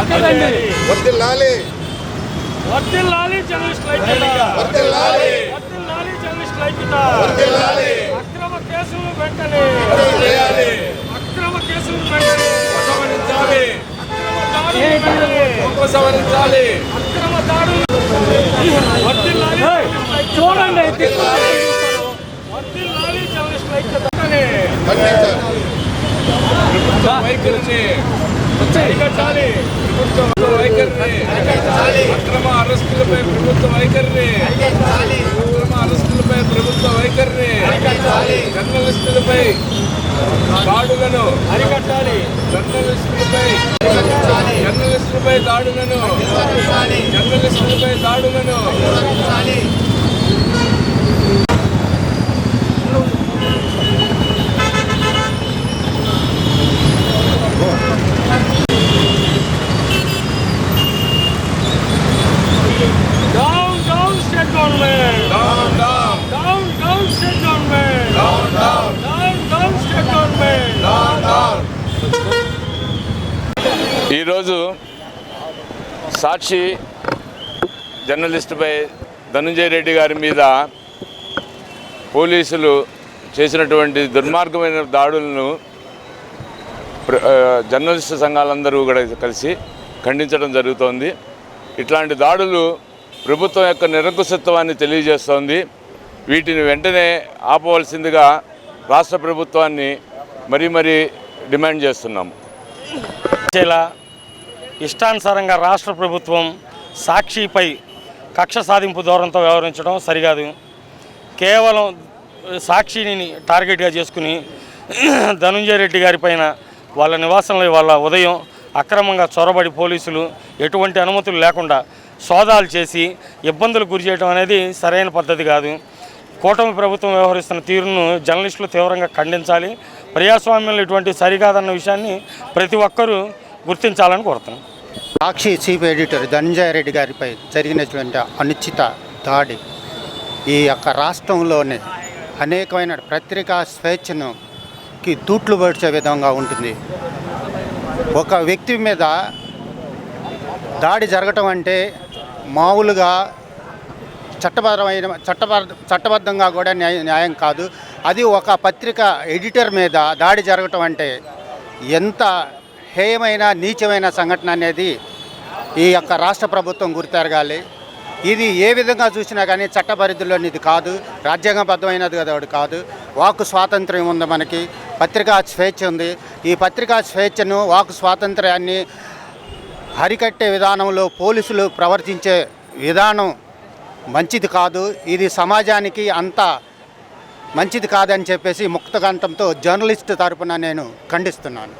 వర్దిల్లాలి వర్దిల్లాలి జర్నలిస్ట్ ఐక్యత వర్దిల్లాలి వర్దిల్లాలి జర్నలిస్ట్ ఐక్యత వర్దిల్లాలి అక్రమ కేసులు వెంటనే. చేయాలి. అక్రమ కేసులు వెంటనే. ఉపసంహరించాలి. అక్రమ దాడులు వెంటనే. ఉపసంహరించాలి. అక్రమ దాడులు వర్దిల్లాలి చూడండి. వర్దిల్లాలి జర్నలిస్ట్ వెంటనే. ఖండించాలి వైఖరిని అరికట్టాలి. ప్రభుత్వ వైఖరిని. అక్రమ అరెస్టులపై ప్రభుత్వ వైఖరిని. అక్రమ అరెస్టులపై ప్రభుత్వ వైఖరిని. జర్నలిస్టులపై దాడులను. అరికట్టాలి. జర్నలిస్టులపై జర్నలిస్టులపై దాడులను. జర్నలిస్టులపై దాడులను. ఈరోజు సాక్షి జర్నలిస్టుపై ధనుంజయ రెడ్డి గారి మీద పోలీసులు చేసినటువంటి దుర్మార్గమైన దాడులను ప్ర- జర్నలిస్టు సంఘాలందరూ కూడా కలిసి ఖండించడం జరుగుతోంది. ఇట్లాంటి దాడులు ప్రభుత్వం యొక్క నిరంకుశత్వాన్ని తెలియజేస్తోంది. వీటిని వెంటనే ఆపవలసిందిగా రాష్ట్ర ప్రభుత్వాన్ని మరీ మరీ డిమాండ్ చేస్తున్నాము. ఇష్టానుసారంగా రాష్ట్ర ప్రభుత్వం సాక్షిపై కక్ష సాధింపు ధోరణితో వ్యవహరించడం సరికాదు. కేవలం సాక్షిని టార్గెట్గా చేసుకుని ధనుంజయ రెడ్డి గారి పైన వాళ్ళ నివాసంలో వాళ్ళ ఉదయం అక్రమంగా చొరబడి పోలీసులు ఎటువంటి అనుమతులు లేకుండా సోదాలు చేసి ఇబ్బందులు గురి చేయడం అనేది సరైన పద్ధతి కాదు. కూటమి ప్రభుత్వం వ్యవహరిస్తున్న తీరును జర్నలిస్టులు తీవ్రంగా ఖండించాలి. ప్రజాస్వామ్యంలో ఇటువంటి సరికాదన్న విషయాన్ని ప్రతి ఒక్కరూ గుర్తించాలని కోరుతున్నాం. సాక్షి చీఫ్ ఎడిటర్ ధనంజయ రెడ్డి గారిపై జరిగినటువంటి అనుచిత దాడి ఈ యొక్క రాష్ట్రంలోని అనేకమైన పత్రికా స్వేచ్ఛను కి తూట్లు పడిచే విధంగా ఉంటుంది. ఒక వ్యక్తి మీద దాడి జరగటం అంటే మామూలుగా చట్టపరమైన చట్టపర చట్టబద్ధంగా కూడా న్యాయ న్యాయం కాదు. అది ఒక పత్రిక ఎడిటర్ మీద దాడి జరగటం అంటే ఎంత హేయమైన నీచమైన సంఘటన అనేది ఈ యొక్క రాష్ట్ర ప్రభుత్వం గుర్తెరగాలి. ఇది ఏ విధంగా చూసినా కానీ చట్ట పరిధిలోని కాదు. రాజ్యాంగబద్ధమైనది కదా కాదు. వాక్ స్వాతంత్ర్యం ఉంది మనకి. పత్రికా స్వేచ్ఛ ఉంది. ఈ పత్రికా స్వేచ్ఛను వాక్ స్వాతంత్ర్యాన్ని హరికట్టే విధానంలో పోలీసులు ప్రవర్తించే విధానం మంచిది కాదు. ఇది సమాజానికి అంత మంచిది కాదని చెప్పేసి ముక్తకంఠంతో జర్నలిస్ట్ తరపున నేను ఖండిస్తున్నాను.